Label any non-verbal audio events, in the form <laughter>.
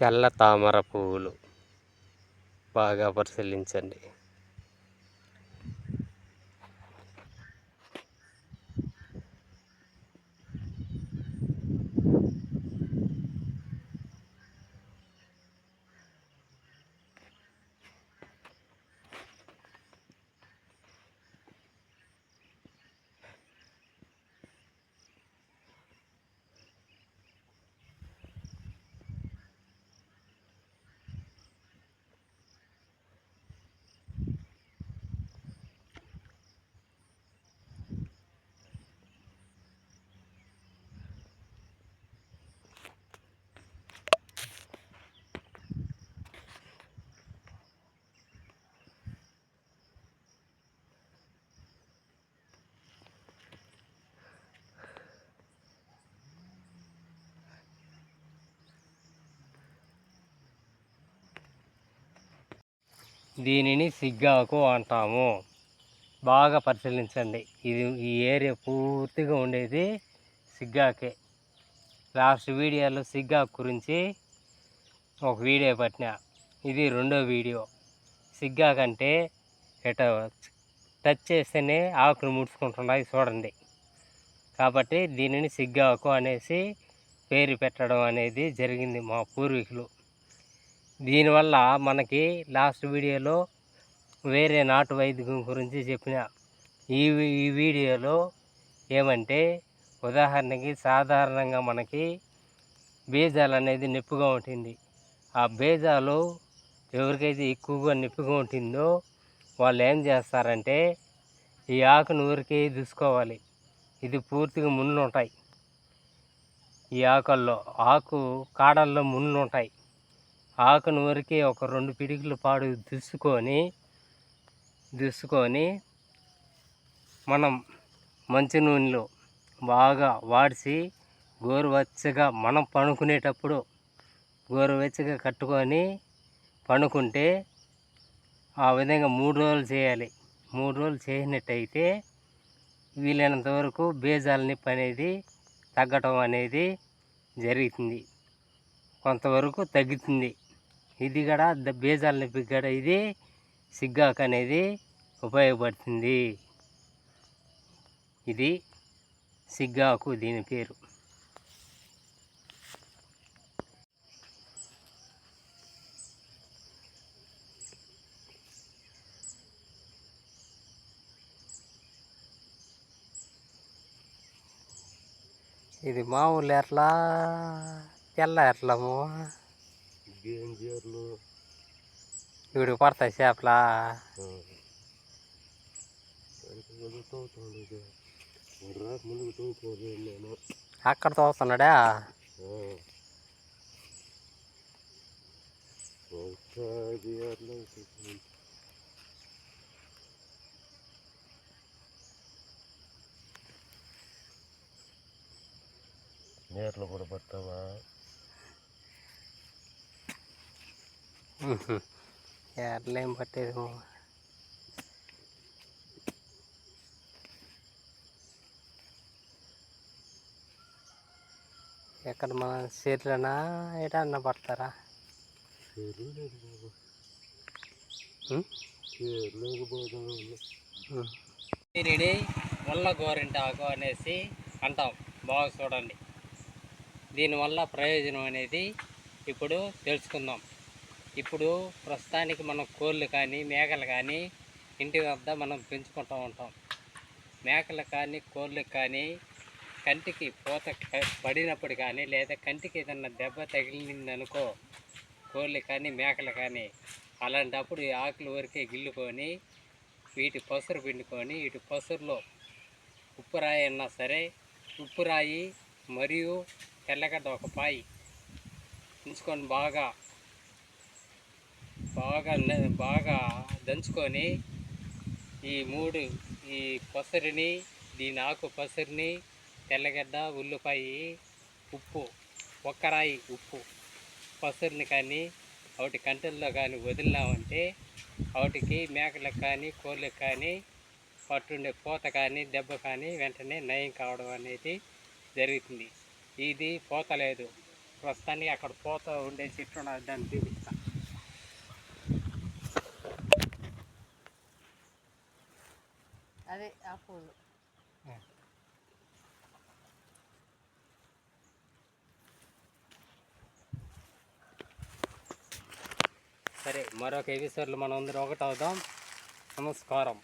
తెల్ల తామర పువ్వులు బాగా పరిశీలించండి. దీనిని సిగ్గాకు అంటాము. బాగా పరిశీలించండి. ఇది ఈ ఏరియా పూర్తిగా ఉండేది సిగ్గాకే. లాస్ట్ వీడియోలో సిగ్గాకు గురించి ఒక వీడియో పట్టిన. ఇది రెండో వీడియో. సిగ్గాకంటే ఎట టచ్ చేస్తేనే ఆకులు ముడుచుకుంటున్నాయి చూడండి. కాబట్టి దీనిని సిగ్గాకు అనేసి పేరు పెట్టడం అనేది జరిగింది మా పూర్వీకులు. దీనివల్ల మనకి లాస్ట్ వీడియోలో వేరే నాటు వైద్యం గురించి చెప్పిన ఈ ఈ వీడియోలో ఏమంటే ఉదాహరణకి సాధారణంగా మనకి బీజాలు అనేది నొప్పిగా ఉంటుంది. ఆ బీజాలు ఎవరికైతే ఎక్కువగా నొప్పిగా ఉంటుందో వాళ్ళు ఏం చేస్తారంటే ఈ ఆకును ఊరికే చూసుకోవాలి. ఇది పూర్తిగా ముళ్ళు ఉంటాయి. ఈ ఆకుల్లో ఆకు కాడల్లో ముళ్ళు ఉంటాయి. ఆకును ఊరికే ఒక రెండు పిడికిలు పాడు దుసుకొని దుసుకొని మనం మంచి నూనెలో బాగా వాడిసి గోరువెచ్చగా మనం పనుకునేటప్పుడు గోరువెచ్చగా కట్టుకొని పనుకుంటే ఆ విధంగా మూడు రోజులు చేయాలి. మూడు రోజులు చేసినట్టయితే వీలైనంత వరకు బీజాల నొప్పి అనేది తగ్గటం అనేది జరుగుతుంది. కొంతవరకు తగ్గుతుంది. ఇది కూడా ద- బీజాల నొప్పి కూడా ఇది సిగ్గాకు అనేది ఉపయోగపడుతుంది. ఇది సిగ్గాకు దీని పేరు. ఇది మామూలు ఎట్లా? తెల్ల ఎట్లము డేంజర్లు. ఇప్పుడు పడతాయి చేపలా? ముందుకు తోకోలేదు నేను. అక్కడ తోస్తున్నాడా నీటిలో కూడా పడతావా <laughs> ఎర్లేం పట్టేదేమో పట్టేది ఎక్కడ మన చీరలనా ఏటన్నా పడతారా? లేదు వల్ల దీనిని ముళ్ళ గోరింటాకు అనేసి అంటాం. బాగా చూడండి. దీనివల్ల ప్రయోజనం అనేది ఇప్పుడు తెలుసుకుందాం. ఇప్పుడు ప్రస్తుతానికి మనం కోళ్ళు కానీ మేకలు కానీ ఇంటి వద్ద మనం పెంచుకుంటూ ఉంటాం. మేకలు కానీ కోళ్ళు కానీ కంటికి పూత పడినప్పుడు కానీ లేదా కంటికి ఏదన్నా దెబ్బ తగిలిందనుకో కోళ్ళు కానీ మేకలు కానీ అలాంటప్పుడు ఈ ఆకులు వరకే గిల్లుకొని వీటి పసురు పిండుకొని వీటి పసురులో ఉప్పు రాయి అన్నా సరే ఉప్పు రాయి మరియు తెల్లగడ్డ ఒక పాయి ఉంచుకొని బాగా బాగా బాగా దంచుకొని ఈ మూడు ఈ పసరిని దీని ఆకు పసరిని తెల్లగడ్డ ఉల్లిపాయ ఉప్పు ఒక్కరాయి ఉప్పు పసరిని కానీ వాటి కంటల్లో కానీ వదిలినామంటే వాటికి మేకలకు కానీ కోళ్ళకి కానీ పట్టుండే పూత కానీ దెబ్బ కానీ వెంటనే నయం కావడం అనేది జరుగుతుంది. ఇది పూత లేదు. ప్రస్తుతానికి అక్కడ పోత ఉండే చెట్టు దాన్ని చూపిస్తా అదే ఆ పూలు సరే మరొక ఎపిసోడ్లో మనం అందరూ ఒకటి అవుదాం నమస్కారం.